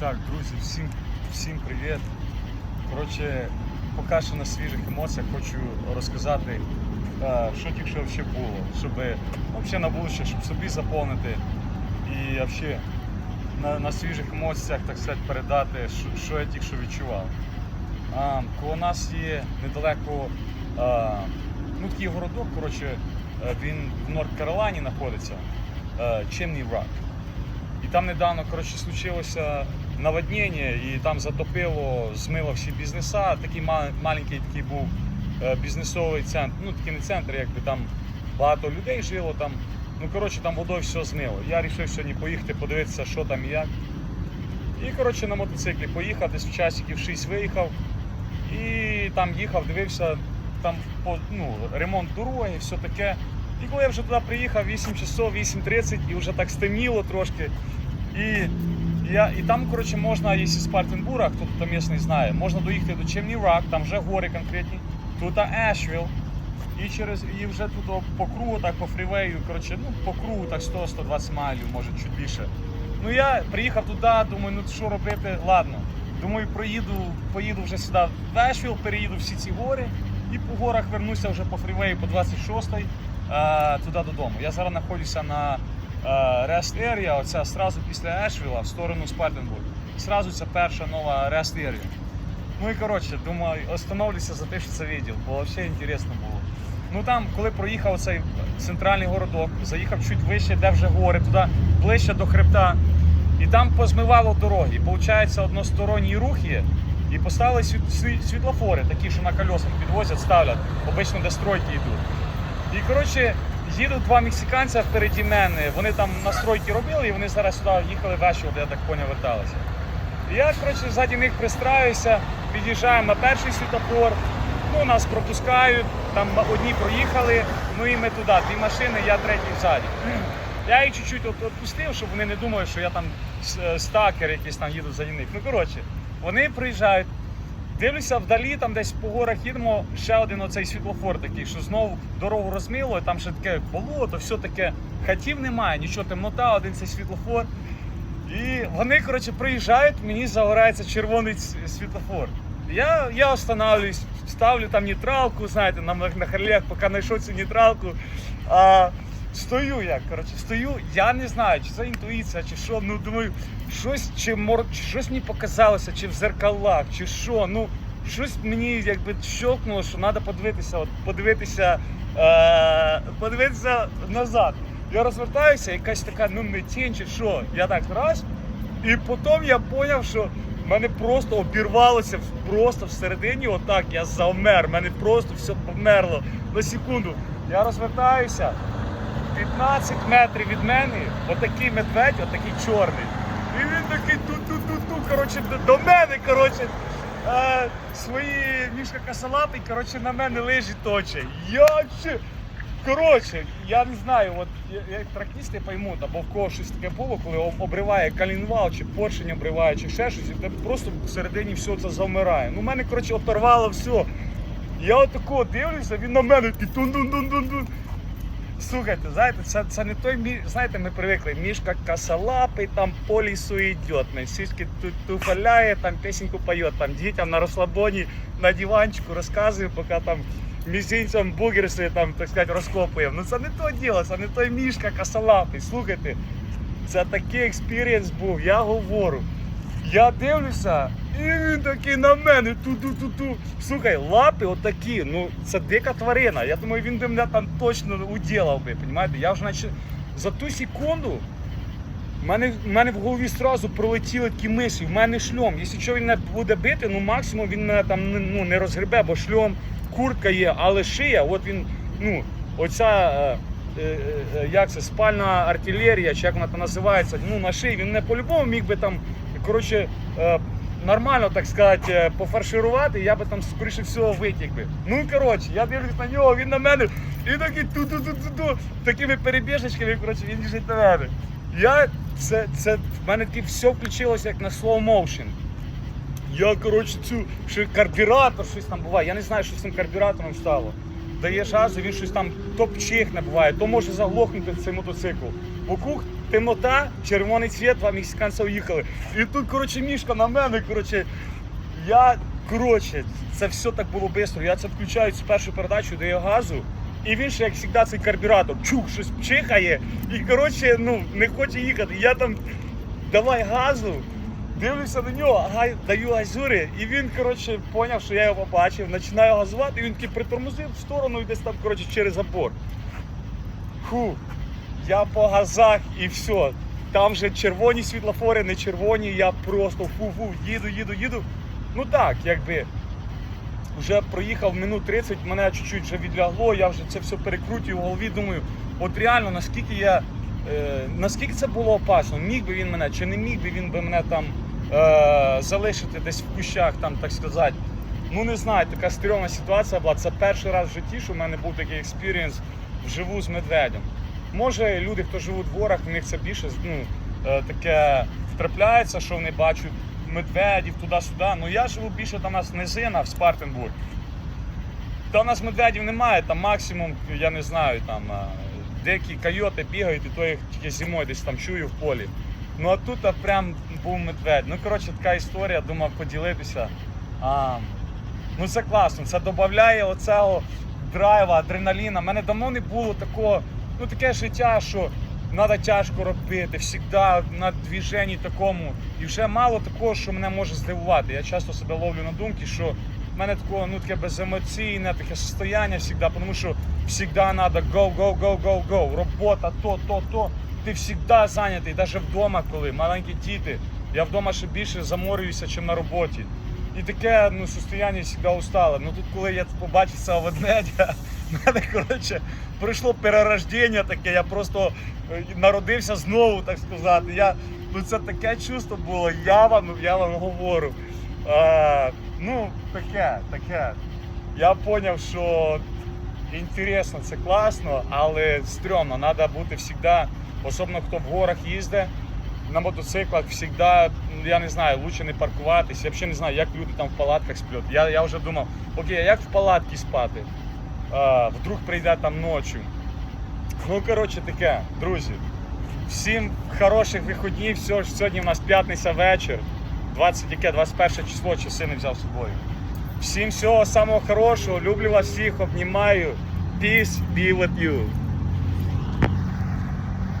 Так, друзі, всім, всім привіт. Коротше, поки що на свіжих емоціях хочу розказати, е, що тільки що взагалі було, щоб взагалі на будущее, щоб собі заповнити і взагалі на, на свіжих емоціях, так сказати, передати, що, що я тільки що відчував. А, коло нас є недалеко а, ну, такий городок, коротше, е, він в Норд-Каролайні знаходиться, е, Чимний Рак. І там недавно коротше, случилося наводнення, і там затопило, змило всі бізнеса. Такий ма- маленький такий був е, бізнесовий центр. Ну такий не центр, якби там багато людей жило там. Ну коротше, там водою все змило. Я вирішив сьогодні поїхати, подивитися, що там і як. І коротше на мотоциклі поїхав, десь в часиків 6 виїхав. І там їхав, дивився, там ну, ремонт дороги, все таке. І коли я вже туди приїхав, 8 часов, 8.30, і вже так стемніло трошки. І, я, і там, коротше, можна, якщо з Партенбура, хто тут місний знає, можна доїхати до Чимні Рак, там вже гори конкретні, тут Ешвіл. І через і вже тут по кругу, так по фрівею, коротше, ну по кругу так 100-120 майлів, може чуть більше. Ну я приїхав туди, думаю, ну що робити, ладно. Думаю, проїду, поїду вже сюди в Ешвіл, переїду всі ці гори і по горах вернуся вже по фрівею по 26-й е, туди додому. Я зараз знаходжуся на Area, оця сразу після Ешвіла в сторону Спартенбург. Сразу це перша нова Area. Ну і коротше, думаю, остановлюся за те, що це відео, бо взагалі інтересно було. Ну там, коли проїхав цей центральний городок, заїхав чуть вище, де вже гори, туди ближче до хребта, і там позмивало дороги. І виходить, односторонній рух є. І поставили світ- сві- світлофори, такі, що на колесах підвозять, ставлять, обично де стройки йдуть. І коротше, їдуть два мексиканця впереді мене. Вони там настройки робили, і вони зараз сюди їхали ввечері, я так поняв, верталися. І я, коротше, ззаді них пристраюся, під'їжджаємо на перший світофор, ну, нас пропускають, там одні проїхали, ну і ми туди, дві машини, я третій ззаді. Я їх чуть-чуть відпустив, щоб вони не думали, що я там е, стакер якийсь там їду за них. Ну, коротше, вони приїжджають, Дивлюся, вдалі, там десь по горах їдемо, ще один оцей світлофор такий, що знову дорогу розмило, і там ще таке болото, все таке. Хатів немає, нічого, темнота, один цей світлофор. І вони, коротше, приїжджають, мені загорається червоний світлофор. Я, я останавливаюсь, ставлю там нейтралку, знаєте, на, на харлях, поки знайшов цю нейтралку. А, стою я, коротше, стою, я не знаю, чи це інтуїція, чи що. Ну думаю, щось чи мор... щось мені показалося, чи в зеркалах, чи що. Ну, щось мені якби щелкнуло, що треба подивитися, от, подивитися, е... подивитися назад. Я розвертаюся, якась така, ну не тінь чи що. Я так раз. І потім я зрозумів, що в мене просто обірвалося просто всередині, отак я завмер. мене просто все померло на секунду. Я розвертаюся. 15 метрів від мене отакий медведь, отакий чорний. І він такий ту-ту-ту-ту, коротше, до- мене, коротше, е, свої мішка косолапий, коротше, на мене лежить точе. Я ще. Коротше, я не знаю, от як тракісти поймуть, або в кого щось таке було, коли обриває калінвал, чи поршень обриває, чи ще щось, і тебе просто всередині все це завмирає. Ну, в мене, коротше, оторвало все. Я отако дивлюся, він на мене тун-дун-дун-дун-дун. Слухайте, знаєте, це, це не той мі... знаєте, ми привикли. Мішка косолапий, там по лісу йде. Тут туфаляє, там пісеньку поє, там дітям на розслабоні, на диванчику розказує, поки там мізинцям бугерси там, так сказати, розкопує. Ну це не то діло, це не той мішка косолапий. Слухайте, це такий експірієнс був, я говорю. Я дивлюся, і він такий на мене ту-ту-ту-ту. Слухай, лапи отакі, ну це дика тварина. Я думаю, він би мене там точно уділав би, понімаєте? Я вже наче за ту секунду в мене, мене в голові одразу пролетіли такі мислі, в мене шльом. Якщо що він мене буде бити, ну максимум він мене там не- ну, не розгребе, бо шльом, куртка є, але шия, от він, ну, оця. е, е, е, Як це спальна артилерія, чи як вона там називається, ну на шиї він не по-любому міг би там, коротше, е, нормально, так сказати, е, пофарширувати, я би там, скоріше всього, витік би. Ну, коротше, я дивлюсь на нього, він на мене, і такий ту-ту-ту-ту-ту, такими перебіжечками, коротше, він біжить на мене. Я, це, це, в мене таке все включилося як на slow motion. Я, коротше, цю, що карбюратор щось там буває. Я не знаю, що з цим карбюратором стало. Даєш газу, він щось там то чихне буває, то може заглохнути цей мотоцикл. Вокруг темнота, червоний цвіт, два мексиканця уїхали. І тут, коротше, мішка на мене, коротше, я, коротше, це все так було швидко. Я це включаю цю першу передачу, даю газу. І він ще, як завжди, цей карбюратор, чух, щось чихає. І коротше, ну, не хоче їхати. Я там давай газу, дивлюся на нього, гай, даю газюри, і він, коротше, поняв, що я його побачив, починаю газувати, і він такий притормозив в сторону і десь там, коротше, через забор. Фу, я по газах і все. Там вже червоні світлофори, не червоні, я просто фу-фу, їду, їду, їду. Ну так, якби вже проїхав минут 30, мене чуть-чуть вже відлягло, я вже це все перекрутив в голові, думаю, от реально, наскільки я. Е, наскільки це було опасно? Міг би він мене, чи не міг би він би мене там е, залишити десь в кущах, там, так сказати. Ну не знаю, така стрьомна ситуація була. Це перший раз в житті, що в мене був такий експірієнс вживу з медведем. Може, люди, хто живуть в горах, у них це більше ну, е, таке втрапляється, що вони бачать медведів туди-сюди. Ну я живу більше там нас низина в Спартенбург. Та у нас медведів немає, там максимум, я не знаю, там е, деякі койоти бігають, і то їх тільки зимою десь там чую в полі. Ну а тут а, прям був медведь. Ну, коротше, така історія, думав поділитися. А, ну це класно, це додає оцього драйва, адреналіна. У мене давно не було такого, ну таке життя, що треба тяжко робити, завжди на движенні такому. І вже мало такого, що мене може здивувати. Я часто себе ловлю на думці, що в мене такого ну, таке беземоційне, таке состояння завжди, тому що завжди треба go, go, go, go, go. Робота, то, то, то. Ти завжди зайнятий, навіть вдома, коли маленькі діти. Я вдома ще більше заморююся, ніж на роботі. І таке ну, состояння завжди устале. Ну тут, коли я побачив цього ведмедя, в мене коротше, прийшло перерождення таке, я просто е, народився знову, так сказати. Я, ну, це таке чувство було, я вам, я вам говорю. А, ну, таке, таке. Я зрозумів, що інтересно, це класно, але стрьомно. Треба бути завжди, особливо хто в горах їздить, на мотоциклах завжди, я не знаю, лучше не паркуватись. Я взагалі не знаю, як люди там в палатках сплять. Я, я вже думав, окей, а як в палатці спати? А, вдруг прийде там ночі. Ну, коротше, таке, друзі. Всім хороших виходів. Все, ж сьогодні в нас п'ятниця вечір. 20, яке, 21 число, часи не взяв з собою. Всім всього самого хорошого. Люблю вас всіх, обнімаю. Peace be with you.